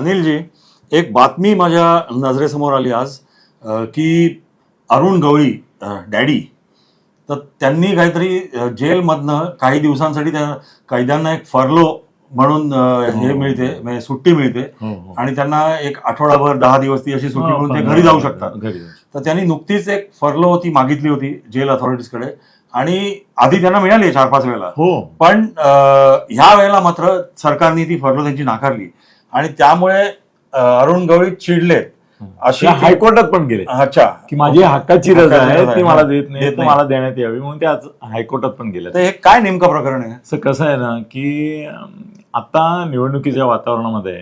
अनिलजी एक बातमी माझ्या नजरेसमोर आली आज की अरुण गवळी डॅडी तर त्यांनी काहीतरी जेलमधनं काही दिवसांसाठी त्या कैद्यांना एक फरलो म्हणून अ, हे हो. मिळते म्हणजे सुट्टी मिळते हो, हो. आणि त्यांना एक आठवडाभर दहा दिवस ती अशी सुट्टी हा, म्हणून ते घरी जाऊ शकतात. तर त्यांनी नुकतीच एक फरलो ती मागितली होती जेल अथॉरिटीजकडे आणि आधी त्यांना मिळाली चार पाच वेळेला हो पण ह्या वेळेला मात्र सरकारने ती फरलो त्यांची नाकारली आणि त्यामुळे अरुण गवळी चिडलेत. अशी हायकोर्टात पण गेले अच्छा. की माझी हक्काची रजा आहे ती. मला देत नाही. मला देण्यात यावी म्हणून ते आज हायकोर्टात पण गेले तर हे काय नेमकं प्रकरण आहे? असं कसं आहे ना की आता निवडणुकीच्या वातावरणामध्ये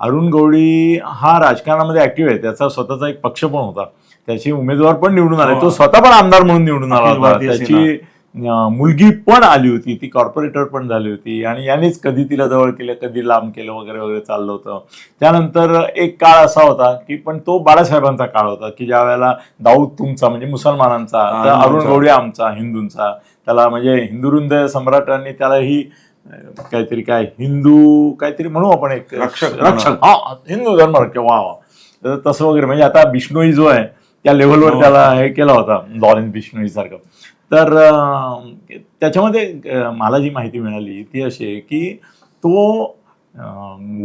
अरुण गवळी हा राजकारणामध्ये ऍक्टिव्ह आहे. त्याचा स्वतःचा एक पक्ष पण होता. त्याची उमेदवार पण निवडून आले. हो. तो स्वतः पण आमदार म्हणून निवडून आला होता. त्याची मुलगी पण आली होती. ती कॉर्पोरेटर पण झाली होती. आणि यानेच कधी तिला जवळ केलं कधी लांब केलं वगैरे वगैरे चाललं होतं. त्यानंतर एक काळ असा होता की पण तो बाळासाहेबांचा काळ होता की ज्या वेळेला दाऊद तुमचा म्हणजे मुसलमानांचा अरुण. गवळी आमचा हिंदूंचा. त्याला म्हणजे हिंदुरुंद सम्राटांनी त्याला ही काहीतरी काय हिंदू काहीतरी म्हणू आपण एक रक्षक. रक्षक. हा हिंदू धर्म रक्षक. वा वा. तसं वगैरे. म्हणजे आता बिष्णोई जो आहे त्या लेव्हलवर हो. त्याला हे केला होता लॉरेन्स बिष्णोई सारखं तर त्याच्यामध्ये मला जी माहिती मिळाली ती अशी आहे की तो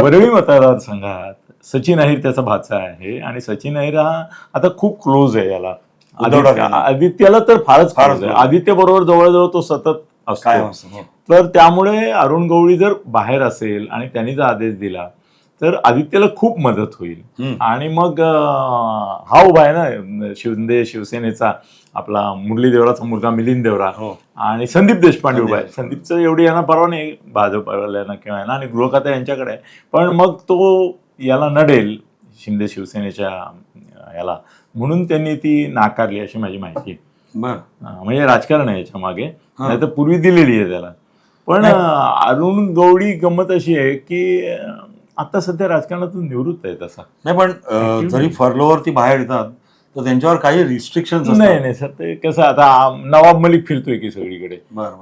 वरळी मतदारसंघात सचिन अहिर त्याचा भाचा आहे आणि सचिन अहिर हा आता खूप क्लोज आहे याला. आदित्यला तर फारच फारच. आदित्य बरोबर जवळजवळ तो सतत असतं? हो. तर त्यामुळे अरुण गवळी जर बाहेर असेल आणि त्यांनी जर आदेश दिला तर आदित्यला खूप मदत होईल. आणि मग हा उभा आहे ना शिंदे शिवसेनेचा आपला मुरली देवराचा मुलगा मिलिंद देवरा. हो. आणि संदीप देशपांडे उभा आहे. संदीप. संदीपचं एवढी यांना परवा नाही भाजपवाल्यांना किंवा यांना आणि गृह खातं यांच्याकडे आहे. पण मग तो याला नडेल शिंदे शिवसेनेच्या याला. म्हणून त्यांनी ती नाकारली अशी माझी माहिती आहे. म्हणजे राजकारण आहे याच्या मागे. नाही तर पूर्वी दिलेली आहे त्याला. पण अरुण गवळी गंमत अशी आहे की आता सध्या राजकारणातून निवृत्त आहे तसा नाही पण जरी फरलोवरती बाहेर येतात तर त्यांच्यावर काही रिस्ट्रिक्शन नाही नाही सर ते कसं आता नवाब मलिक फिरतोय की सगळीकडे.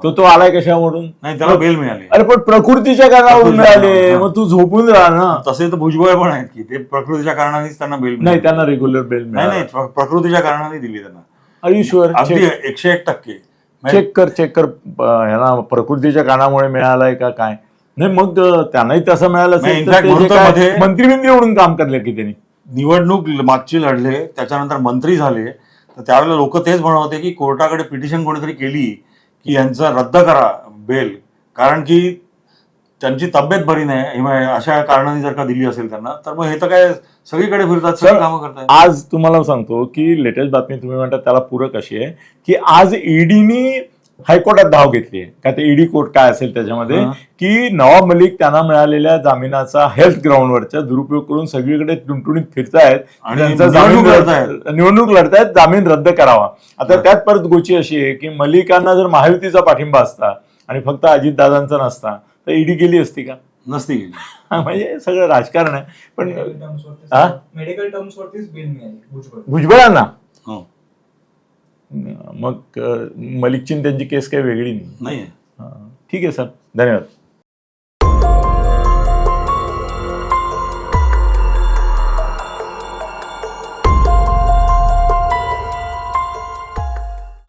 तो तो आलाय कशावरून? नाही त्याला बेल मिळाली. अरे पण प्रकृतीच्या कारणावरून मिळाले मग तू झोपून राहा ना. तसे तर भुजबळ पण आहेत की ते प्रकृतीच्या कारणानेच त्यांना बेल नाही. त्यांना रेग्युलर बेल नाही मिळाला. नाही प्र- प्रकृतीच्या कारणाने दिली त्यांना. आयुष्यवर अगदी एकशे एक टक्के. चेक कर चेक कर ह्याला प्रकृतीच्या कारणामुळे मिळालाय का काय? नाही मग त्यांनाही तसं मिळालं नाही, असेल in तर fact, ते जे म्हणून काम करले की त्यांनी? निवडणूक मागची लढले त्याच्यानंतर मंत्री झाले. तर त्यावेळेला लोक तेच म्हणत होते की कोर्टाकडे पिटिशन कोणीतरी केली की यांचं रद्द करा बेल. कारण की त्यांची तब्येत बरी नाही अशा कारणाने जर का दिली असेल त्यांना तर मग हे तर काय सगळीकडे फिरतात सगळी कामं करतात आज तुम्हाला सांगतो की लेटेस्ट बातमी तुम्ही म्हणता त्याला पूरक अशी आहे की आज ईडीनी हायकोर्टात धाव घेतली आहे का ते ईडी कोर्ट काय असेल त्याच्यामध्ये. की नवाब मलिक त्यांना मिळालेल्या जामिनाचा हेल्थ ग्राउंडवरचा दुरुपयोग करून सगळीकडे टुणटुणीत फिरतायत. आणि त्यांचा जामीन निवडणूक रद्द- लढतायत. निवडणूक लढतायत जामीन रद्द करावा. आता. त्यात परत गोची अशी आहे की मलिकांना जर महायुतीचा पाठिंबा असता आणि फक्त अजितदादांचा नसता तर ईडी गेली असती का? नसती गेली. म्हणजे सगळं राजकारण आहे. पण मेडिकल टर्म्सवरतीच-? मेडिकल टर्म्स वरतीच बिल मिळाली भुजबळ. भुजबळांना? हो. मग मलिकची त्यांची केस काही वेगळी नाही. नाही ठीक आहे सर. धन्यवाद.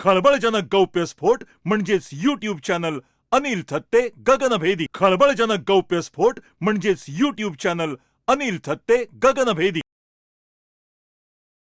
खळबळजनक गौप्यस्फोट म्हणजेच युट्यूब चॅनल अनिल थत्ते गगनभेदी. खळबळजनक गौप्यस्फोट म्हणजेच युट्यूब चॅनल अनिल थत्ते गगनभेदी.